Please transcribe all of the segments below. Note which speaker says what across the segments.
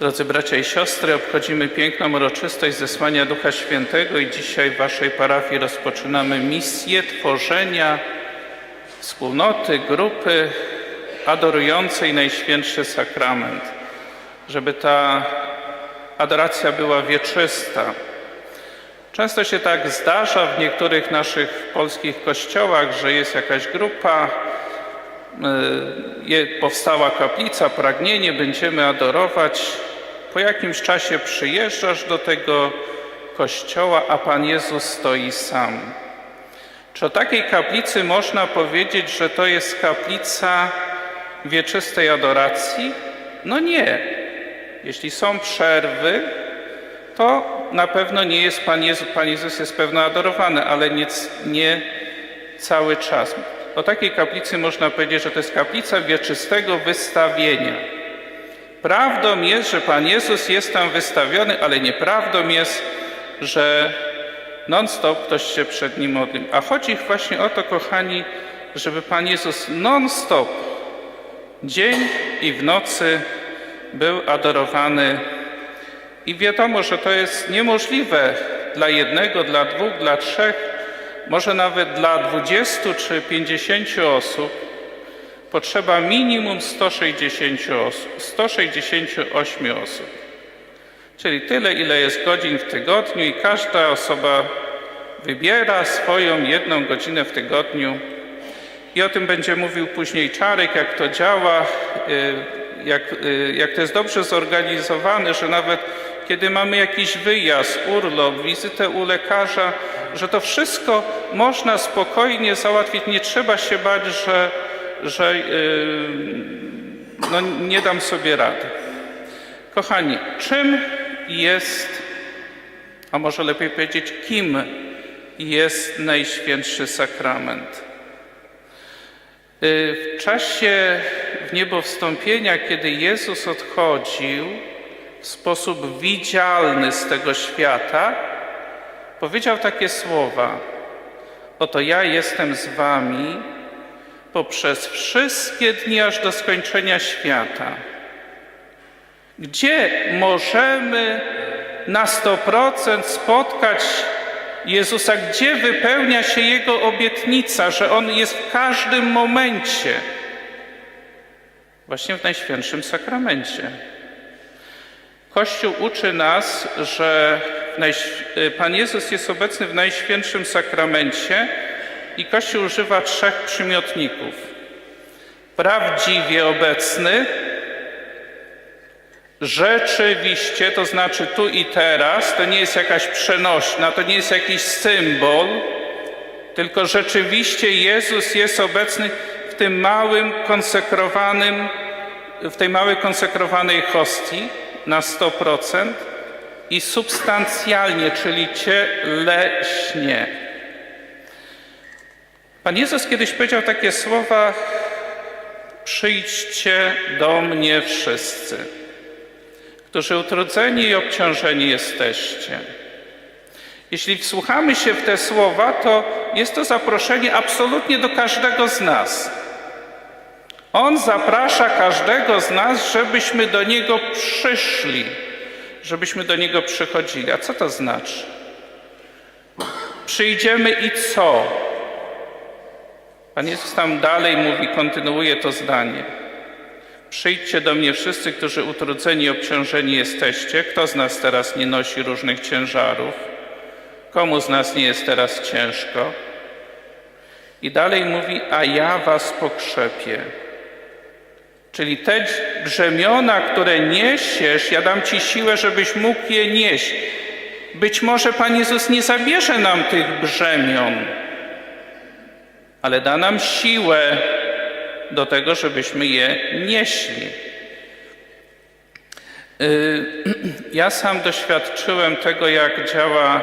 Speaker 1: Drodzy bracia i siostry, obchodzimy piękną uroczystość zesłania Ducha Świętego i dzisiaj w Waszej parafii rozpoczynamy misję tworzenia wspólnoty, grupy adorującej Najświętszy Sakrament. Żeby ta adoracja była wieczysta. Często się tak zdarza w niektórych naszych polskich kościołach, że jest jakaś grupa, je- powstała kaplica, pragnienie, będziemy adorować. Po jakimś czasie przyjeżdżasz do tego kościoła, a Pan Jezus stoi sam. Czy o takiej kaplicy można powiedzieć, że to jest kaplica wieczystej adoracji? No nie. Jeśli są przerwy, to na pewno nie jest Pan Jezus, Pan Jezus jest pewno adorowany, ale nie, nie cały czas. O takiej kaplicy można powiedzieć, że to jest kaplica wieczystego wystawienia. Prawdą jest, że Pan Jezus jest tam wystawiony, ale nieprawdą jest, że non-stop ktoś się przed Nim modlił. A chodzi właśnie o to, kochani, żeby Pan Jezus non-stop, dzień i w nocy był adorowany. I wiadomo, że to jest niemożliwe dla jednego, dla dwóch, dla trzech, może nawet dla dwudziestu czy pięćdziesięciu osób. Potrzeba minimum 160 osób, 168 osób. Czyli tyle, ile jest godzin w tygodniu, i każda osoba wybiera swoją jedną godzinę w tygodniu. I o tym będzie mówił później Czarek, jak to działa, y, jak, y, jak to jest dobrze zorganizowane, że nawet kiedy mamy jakiś wyjazd, urlop, wizytę u lekarza, że to wszystko można spokojnie załatwić. Nie trzeba się bać, że, że yy, no, nie dam sobie rady. Kochani, czym jest, a może lepiej powiedzieć, kim jest Najświętszy Sakrament? Y, W czasie w niebo wstąpienia, kiedy Jezus odchodził w sposób widzialny z tego świata, powiedział takie słowa: Oto ja jestem z wami poprzez wszystkie dni aż do skończenia świata. Gdzie możemy na 100% spotkać Jezusa, gdzie wypełnia się Jego obietnica, że On jest w każdym momencie? Właśnie w Najświętszym Sakramencie. Kościół uczy nas, że Pan Jezus jest obecny w Najświętszym Sakramencie i Kościół używa trzech przymiotników. Prawdziwie obecny, rzeczywiście, to znaczy tu i teraz, to nie jest jakaś przenośna, to nie jest jakiś symbol, tylko rzeczywiście Jezus jest obecny w tym małym konsekrowanym, w tej małej konsekrowanej hostii na 100% i substancjalnie, czyli cieleśnie. Pan Jezus kiedyś powiedział takie słowa: Przyjdźcie do mnie wszyscy, którzy utrudzeni i obciążeni jesteście. Jeśli wsłuchamy się w te słowa, to jest to zaproszenie absolutnie do każdego z nas. On zaprasza każdego z nas, żebyśmy do Niego przyszli, żebyśmy do Niego przychodzili. A co to znaczy? Przyjdziemy i co? Pan Jezus tam dalej mówi, kontynuuje to zdanie. Przyjdźcie do mnie wszyscy, którzy utrudzeni i obciążeni jesteście. Kto z nas teraz nie nosi różnych ciężarów? Komu z nas nie jest teraz ciężko? I dalej mówi, a ja was pokrzepię. Czyli te brzemiona, które niesiesz, ja dam ci siłę, żebyś mógł je nieść. Być może Pan Jezus nie zabierze nam tych brzemion, ale da nam siłę do tego, żebyśmy je nieśli. Y, Ja sam doświadczyłem tego, jak działa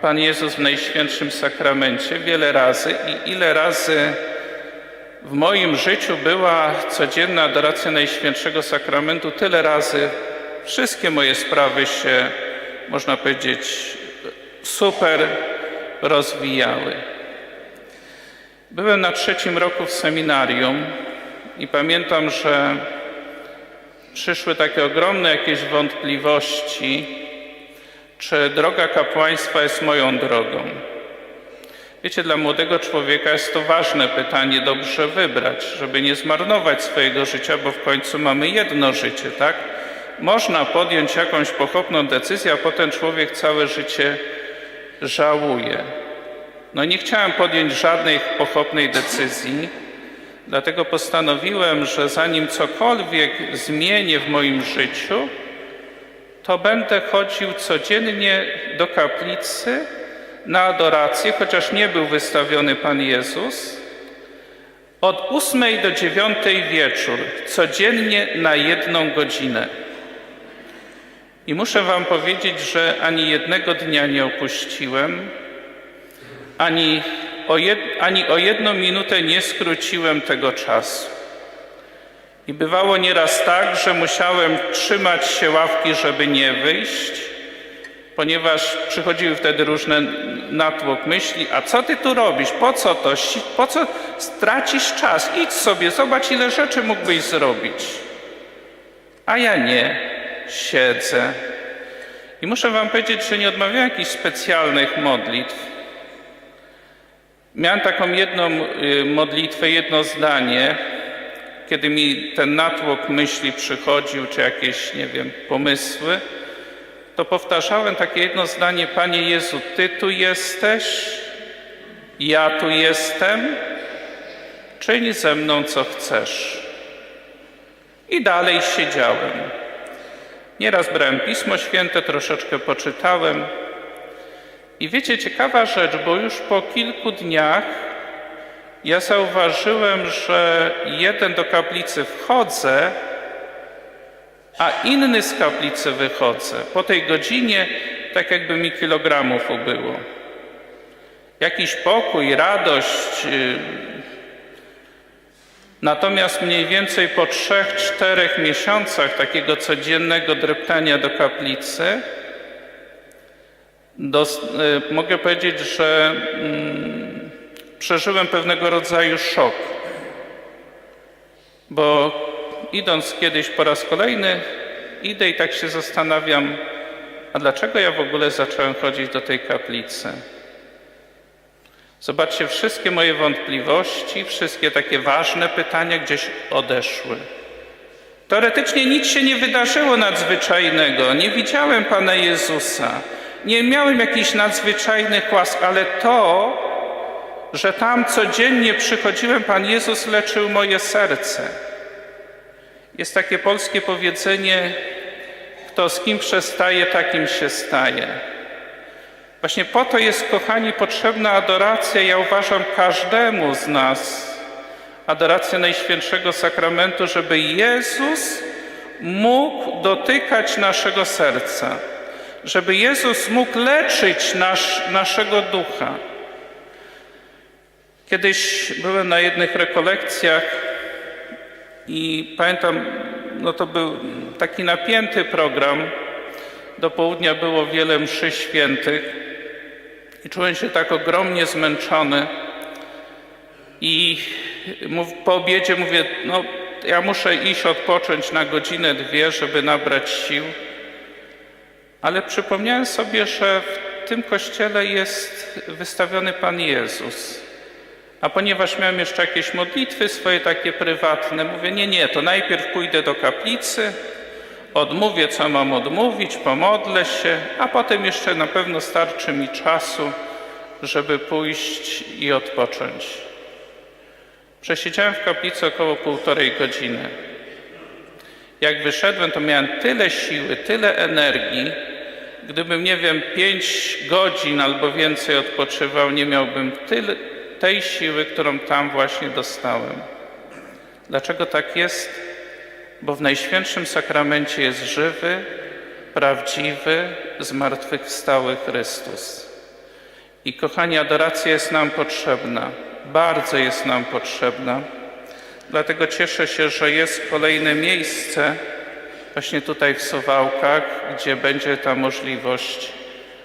Speaker 1: Pan Jezus w Najświętszym Sakramencie wiele razy i ile razy w moim życiu była codzienna adoracja Najświętszego Sakramentu, tyle razy wszystkie moje sprawy się, można powiedzieć, super rozwijały. Byłem na trzecim roku w seminarium i pamiętam, że przyszły takie ogromne jakieś wątpliwości, czy droga kapłaństwa jest moją drogą. Wiecie, dla młodego człowieka jest to ważne pytanie, dobrze wybrać, żeby nie zmarnować swojego życia, bo w końcu mamy jedno życie, tak? Można podjąć jakąś pochopną decyzję, a potem człowiek całe życie żałuje. No nie chciałem podjąć żadnej pochopnej decyzji, dlatego postanowiłem, że zanim cokolwiek zmienię w moim życiu, to będę chodził codziennie do kaplicy na adorację, chociaż nie był wystawiony Pan Jezus, od ósmej do dziewiątej wieczór, codziennie na jedną godzinę. I muszę Wam powiedzieć, że ani jednego dnia nie opuściłem, ani o, jed, ani o jedną minutę nie skróciłem tego czasu. I bywało nieraz tak, że musiałem trzymać się ławki, żeby nie wyjść, ponieważ przychodziły wtedy różne natłok myśli, a co ty tu robisz, po co to, po co stracisz czas, idź sobie, zobacz ile rzeczy mógłbyś zrobić. A ja nie, siedzę. I muszę wam powiedzieć, że nie odmawiałem jakichś specjalnych modlitw. Miałem taką jedną y, modlitwę, jedno zdanie, kiedy mi ten natłok myśli przychodził, czy jakieś, nie wiem, pomysły, to powtarzałem takie jedno zdanie: Panie Jezu, Ty tu jesteś, ja tu jestem, czyń ze mną co chcesz. I dalej siedziałem. Nieraz brałem Pismo Święte, troszeczkę poczytałem. I wiecie, ciekawa rzecz, bo już po kilku dniach ja zauważyłem, że jeden do kaplicy wchodzę, a inny z kaplicy wychodzę. Po tej godzinie tak jakby mi kilogramów ubyło. Jakiś pokój, radość. y, Natomiast mniej więcej po trzech, czterech miesiącach takiego codziennego dreptania do kaplicy, dos- y, mogę powiedzieć, że mm, przeżyłem pewnego rodzaju szok. Bo idąc kiedyś po raz kolejny, idę i tak się zastanawiam, a dlaczego ja w ogóle zacząłem chodzić do tej kaplicy? Zobaczcie, wszystkie moje wątpliwości, wszystkie takie ważne pytania gdzieś odeszły. Teoretycznie nic się nie wydarzyło nadzwyczajnego, nie widziałem Pana Jezusa, nie miałem jakichś nadzwyczajnych łask, ale to, że tam codziennie przychodziłem, Pan Jezus leczył moje serce. Jest takie polskie powiedzenie: kto z kim przestaje, takim się staje. Właśnie po to jest, kochani, potrzebna adoracja. Ja uważam każdemu z nas adoracja Najświętszego Sakramentu, żeby Jezus mógł dotykać naszego serca, żeby Jezus mógł leczyć nasz, naszego ducha. Kiedyś byłem na jednych rekolekcjach i pamiętam, no to był taki napięty program. Do południa było wiele mszy świętych i czułem się tak ogromnie zmęczony. I mów, po obiedzie mówię, no ja muszę iść odpocząć na godzinę, dwie, żeby nabrać sił. Ale przypomniałem sobie, że w tym kościele jest wystawiony Pan Jezus. A ponieważ miałem jeszcze jakieś modlitwy swoje takie prywatne, mówię, nie, nie, to najpierw pójdę do kaplicy, odmówię, co mam odmówić, pomodlę się, a potem jeszcze na pewno starczy mi czasu, żeby pójść i odpocząć. Przesiedziałem w kaplicy około półtorej godziny. Jak wyszedłem, to miałem tyle siły, tyle energii. Gdybym, nie wiem, pięć godzin albo więcej odpoczywał, nie miałbym tyle, tej siły, którą tam właśnie dostałem. Dlaczego tak jest? Bo w Najświętszym Sakramencie jest żywy, prawdziwy, zmartwychwstały Chrystus. I kochani, adoracja jest nam potrzebna, bardzo jest nam potrzebna. Dlatego cieszę się, że jest kolejne miejsce właśnie tutaj w Suwałkach, gdzie będzie ta możliwość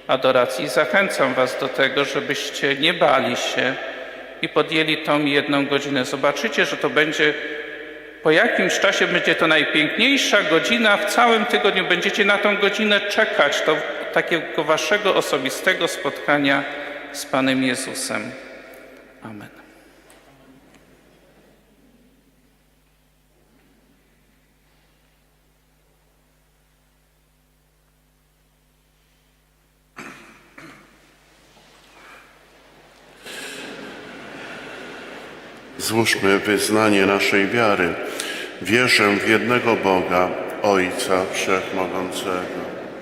Speaker 1: adoracji. Zachęcam Was do tego, żebyście nie bali się i podjęli tą jedną godzinę. Zobaczycie, że to będzie po jakimś czasie będzie to najpiękniejsza godzina w całym tygodniu. Będziecie na tą godzinę czekać, to takiego waszego osobistego spotkania z Panem Jezusem. Amen.
Speaker 2: Złóżmy wyznanie naszej wiary. Wierzę w jednego Boga, Ojca Wszechmogącego